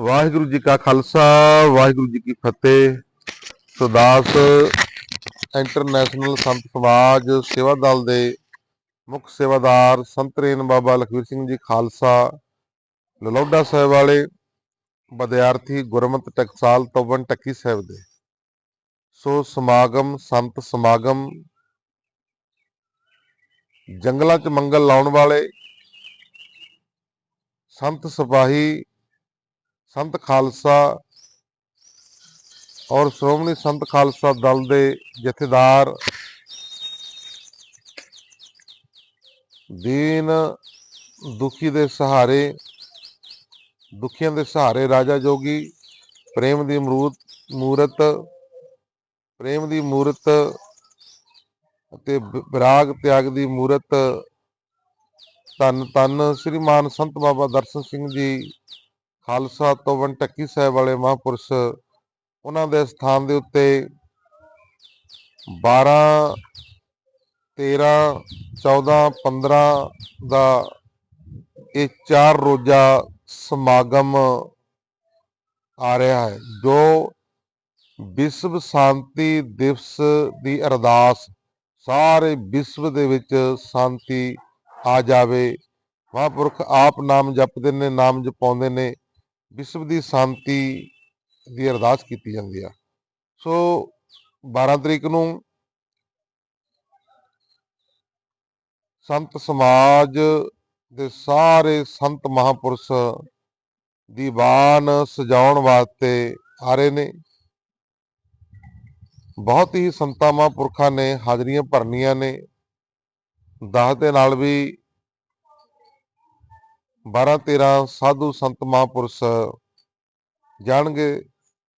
ਵਾਹਿਗੁਰੂ ਜੀ ਕਾ ਖਾਲਸਾ, ਵਾਹਿਗੁਰੂ ਜੀ ਕੀ ਫਤਿਹ। ਸੁਦਾਸ ਇੰਟਰਨੈਸ਼ਨਲ ਸੰਤ ਸਮਾਜ ਸੇਵਾ ਦਲ ਦੇ ਮੁੱਖ ਸੇਵਾਦਾਰ ਸੰਤ ਰੇਨ ਬਾਬਾ ਲਖਵੀਰ ਸਿੰਘ ਜੀ ਖਾਲਸਾ, ਲਲੌਡਾ ਸਾਹਿਬ ਵਾਲੇ ਵਿਦਿਆਰਥੀ ਗੁਰਮਤ ਟਕਸਾਲ ਤਵਨ ਟੱਕੀ ਸਾਹਿਬ ਦੇ। ਸੋ ਸਮਾਗਮ, ਸੰਤ ਸਮਾਗਮ, ਜੰਗਲਾਂ 'ਚ ਮੰਗਲ ਲਾਉਣ ਵਾਲੇ ਸੰਤ ਸਿਪਾਹੀ ਸੰਤ ਖਾਲਸਾ ਔਰ ਸ਼੍ਰੋਮਣੀ ਸੰਤ ਖਾਲਸਾ ਦਲ ਦੇ ਜਥੇਦਾਰ ਦੀਨ ਦੁਖੀ ਦੇ ਸਹਾਰੇ, ਦੁਖੀਆਂ ਦੇ ਸਹਾਰੇ ਰਾਜਾ ਜੋਗੀ, ਪ੍ਰੇਮ ਦੀ ਅਮਰੂਤ ਮੂਰਤ, ਪ੍ਰੇਮ ਦੀ ਮੂਰਤ ਅਤੇ ਵਿਰਾਗ ਤਿਆਗ ਦੀ ਮੂਰਤ ਧੰਨ ਧੰਨ ਸ੍ਰੀਮਾਨ ਸੰਤ ਬਾਬਾ ਦਰਸ਼ਨ ਸਿੰਘ ਜੀ ਖਾਲਸਾ ਤੋਵਨ ਟੱਕੀ ਸਾਹਿਬ ਵਾਲੇ ਮਹਾਂਪੁਰਸ਼, ਉਹਨਾਂ ਦੇ ਸਥਾਨ ਦੇ ਉੱਤੇ 12 13 14 15 ਦਾ ਇਹ ਚਾਰ ਰੋਜ਼ਾ ਸਮਾਗਮ ਆ ਰਿਹਾ ਹੈ, ਜੋ ਵਿਸ਼ਵ ਸ਼ਾਂਤੀ ਦਿਵਸ ਦੀ ਅਰਦਾਸ ਸਾਰੇ ਵਿਸ਼ਵ ਦੇ ਵਿੱਚ ਸ਼ਾਂਤੀ ਆ ਜਾਵੇ। ਮਹਾਂਪੁਰਖ ਆਪ ਨਾਮ ਜਪਦੇ ਨੇ, ਨਾਮ ਜਪਾਉਂਦੇ ਨੇ ਵਿਸ਼ਵ ਦੀ ਸ਼ਾਂਤੀ ਦੀ ਅਰਦਾਸ ਕੀਤੀ ਜਾਂਦੀ ਆ। ਸੋ 12 ਤਰੀਕ ਨੂੰ ਸੰਤ ਸਮਾਜ ਦੇ ਸਾਰੇ ਸੰਤ ਮਹਾਂਪੁਰਸ਼ ਦੀਵਾਨ ਸਜਾਉਣ ਵਾਸਤੇ ਆ ਰਹੇ ਨੇ। ਬਹੁਤ ਹੀ ਸੰਤਾਂ ਮਹਾਂਪੁਰਖਾਂ ਨੇ ਹਾਜ਼ਰੀਆਂ ਭਰਨੀਆਂ ਨੇ। ਦਾਸ ਦੇ ਨਾਲ ਵੀ 12 13 ਸਾਧੂ ਸੰਤ ਮਹਾਂਪੁਰਸ਼ ਜਾਣਗੇ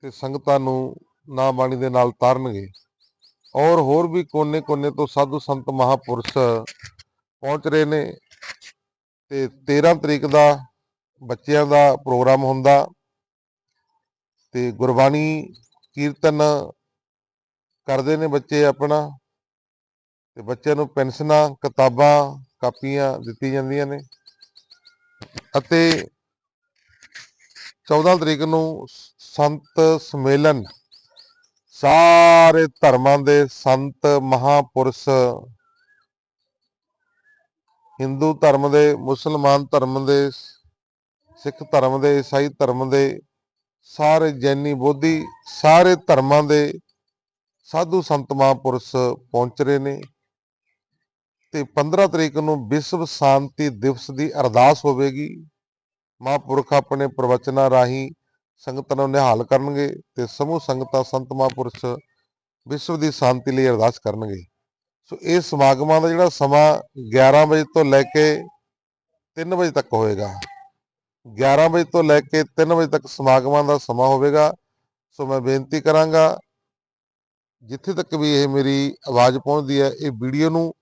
ਤੇ ਸੰਗਤਾਂ ਨੂੰ ਨਾ ਬਾਣੀ ਦੇ ਨਾਲ ਤਾਰਨਗੇ। ਔਰ ਹੋਰ ਵੀ ਕੋਨੇ-ਕੋਨੇ ਤੋਂ ਸਾਧੂ ਸੰਤ ਮਹਾਂਪੁਰਸ਼ ਪਹੁੰਚ ਰਹੇ ਨੇ ਤੇ 13 ਤਰੀਕ ਦਾ ਬੱਚਿਆਂ ਦਾ ਪ੍ਰੋਗਰਾਮ ਹੁੰਦਾ ਤੇ ਗੁਰਬਾਣੀ ਕੀਰਤਨ ਕਰਦੇ ਨੇ ਬੱਚੇ ਆਪਣਾ ਤੇ ਬੱਚਿਆਂ ਨੂੰ ਪੈਨਸ਼ਨਾਂ, ਕਿਤਾਬਾਂ, ਕਾਪੀਆਂ ਦਿੱਤੀਆਂ ਜਾਂਦੀਆਂ ਨੇ। ਅਤੇ 14 ਤਰੀਕ ਨੂੰ ਸੰਤ ਸਮੇਲਨ। ਸਾਰੇ ਧਰਮਾਂ ਦੇ ਸੰਤ ਮਹਾਪੁਰਸ਼, ਹਿੰਦੂ ਧਰਮ ਦੇ, ਮੁਸਲਮਾਨ ਧਰਮ ਦੇ, ਸਿੱਖ ਧਰਮ ਦੇ, ਈਸਾਈ ਧਰਮ ਦੇ, ਸਾਰੇ ਜੈਨੀ ਬੋਧੀ, ਸਾਰੇ ਧਰਮਾਂ ਦੇ ਸਾਧੂ ਸੰਤ ਮਹਾਪੁਰਸ਼ ਪਹੁੰਚ ਰਹੇ ਨੇ। ਤੇ 15 ਤਰੀਕ ਨੂੰ ਵਿਸ਼ਵ ਸ਼ਾਂਤੀ ਦਿਵਸ ਦੀ ਅਰਦਾਸ ਹੋਵੇਗੀ। ਮਹਾਂਪੁਰਖ ਆਪਣੇ ਪ੍ਰਵਚਨਾਂ ਰਾਹੀਂ ਸੰਗਤਾਂ ਨੂੰ ਨਿਹਾਲ ਕਰਨਗੇ ਤੇ ਸਮੂਹ ਸੰਗਤਾਂ ਸੰਤ ਮਹਾਂਪੁਰਸ਼ ਵਿਸ਼ਵ ਦੀ ਸ਼ਾਂਤੀ ਲਈ ਅਰਦਾਸ ਕਰਨਗੇ। ਸੋ ਇਹ ਸਮਾਗਮਾਂ ਦਾ ਜਿਹੜਾ ਸਮਾਂ 11 ਵਜੇ ਤੋਂ ਲੈ ਕੇ 3 ਵਜੇ ਤੱਕ ਹੋਏਗਾ 11 ਵਜੇ ਤੋਂ ਲੈ ਕੇ 3 ਵਜੇ ਤੱਕ ਸਮਾਗਮਾਂ ਦਾ ਸਮਾਂ ਹੋਵੇਗਾ। ਸੋ ਮੈਂ ਬੇਨਤੀ ਕਰਾਂਗਾ, ਜਿੱਥੇ ਤੱਕ ਵੀ ਇਹ ਮੇਰੀ ਆਵਾਜ਼ ਪਹੁੰਚਦੀ ਹੈ, ਇਹ ਵੀਡੀਓ ਨੂੰ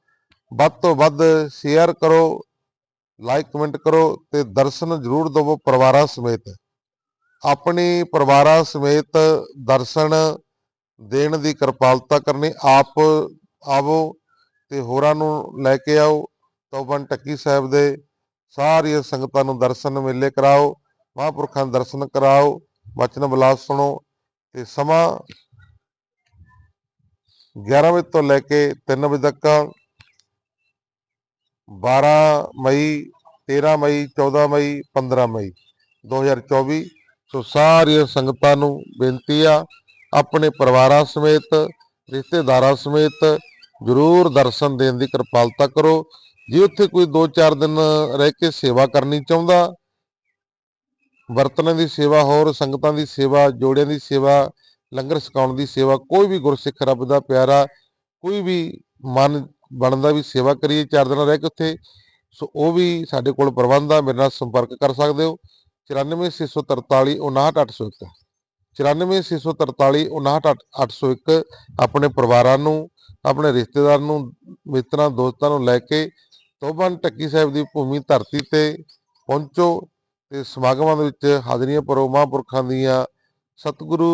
ਵੱਧ ਤੋਂ ਵੱਧ ਸ਼ੇਅਰ ਕਰੋ ਲਾਈਕ ਕਮੈਂਟ ਕਰੋ ਤੇ ਦਰਸ਼ਨ ਜ਼ਰੂਰ ਦਿਵੋ ਪਰਿਵਾਰਾਂ ਸਮੇਤ। ਆਪਣੀ ਪਰਿਵਾਰਾਂ ਸਮੇਤ ਦਰਸ਼ਨ ਦੇਣ ਦੀ ਕਿਰਪਾਲਤਾ ਕਰਨੀ, ਆਪ ਆਵੋ ਤੇ ਹੋਰਾਂ ਨੂੰ ਲੈ ਕੇ ਆਓ ਤੌਬਨ ਟੱਕੀ ਸਾਹਿਬ ਦੇ ਸਾਰੀਆਂ ਸੰਗਤਾਂ ਨੂੰ ਦਰਸ਼ਨ ਮੇਲੇ ਕਰਾਓ, ਮਹਾਂਪੁਰਖਾਂ ਦੇ ਦਰਸ਼ਨ ਕਰਾਓ ਵਚਨ ਬਲਾਸ ਸੁਣੋ ਤੇ ਸਮਾਂ 11 ਵਜੇ ਤੋਂ ਲੈ ਕੇ 3 ਵਜੇ ਤੱਕ 12 ਮਈ 13 ਮਈ 14 ਮਈ 15 ਮਈ 2024 ਸੋ ਸਾਰੀਆਂ ਸੰਗਤਾਂ ਨੂੰ ਬੇਨਤੀ ਆ, ਆਪਣੇ ਪਰਿਵਾਰਾਂ ਸਮੇਤ, ਰਿਸ਼ਤੇਦਾਰਾਂ ਸਮੇਤ ਜ਼ਰੂਰ ਦਰਸ਼ਨ ਦੇਣ ਦੀ ਕਿਰਪਾਲਤਾ ਕਰੋ। ਜੇ ਉੱਥੇ ਕੋਈ 2-4 ਦਿਨ ਰਹਿ ਕੇ ਸੇਵਾ ਕਰਨੀ ਚਾਹੁੰਦਾ, ਵਰਤਨਾਂ ਦੀ ਸੇਵਾ ਹੋਰ, ਸੰਗਤਾਂ ਦੀ ਸੇਵਾ, ਜੋੜਿਆਂ ਦੀ ਸੇਵਾ, ਲੰਗਰ ਛਕਾਉਣ ਦੀ ਸੇਵਾ, ਕੋਈ ਵੀ ਗੁਰਸਿੱਖ ਰੱਬ ਦਾ ਪਿਆਰਾ, ਕੋਈ ਵੀ ਮਨ ਬਣਦਾ ਵੀ ਸੇਵਾ ਕਰੀਏ, ਚਾਰ ਦਿਨ ਰਹਿ ਕੇ ਉੱਥੇ। ਸੋ ਉਹ ਵੀ ਸਾਡੇ ਕੋਲ ਪ੍ਰਬੰਧ ਆ, ਮੇਰੇ ਨਾਲ ਸੰਪਰਕ ਕਰ ਸਕਦੇ ਹੋ। 94643 59801 94643 59801 ਆਪਣੇ ਪਰਿਵਾਰਾਂ ਨੂੰ, ਆਪਣੇ ਰਿਸ਼ਤੇਦਾਰ ਨੂੰ, ਮਿੱਤਰਾਂ, ਦੋਸਤਾਂ ਨੂੰ ਲੈ ਕੇ ਤੋਬਨ ਟੱਕੀ ਸਾਹਿਬ ਦੀ ਭੂਮੀ ਧਰਤੀ ਤੇ ਪਹੁੰਚੋ ਤੇ ਸਮਾਗਮਾਂ ਦੇ ਵਿੱਚ ਹਾਜ਼ਰੀਆਂ ਭਰੋ ਮਹਾਂਪੁਰਖਾਂ ਦੀਆਂ। ਸਤਿਗੁਰੂ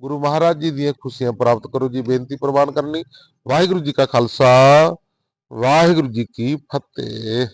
ਗੁਰੂ ਮਹਾਰਾਜ ਜੀ ਦੀਆਂ ਖੁਸ਼ੀਆਂ ਪ੍ਰਾਪਤ ਕਰੋ ਜੀ, ਬੇਨਤੀ ਪ੍ਰਵਾਨ ਕਰਨੀ। ਵਾਹਿਗੁਰੂ ਜੀ ਕਾ ਖਾਲਸਾ, ਵਾਹਿਗੁਰੂ ਜੀ ਕੀ ਫਤਿਹ।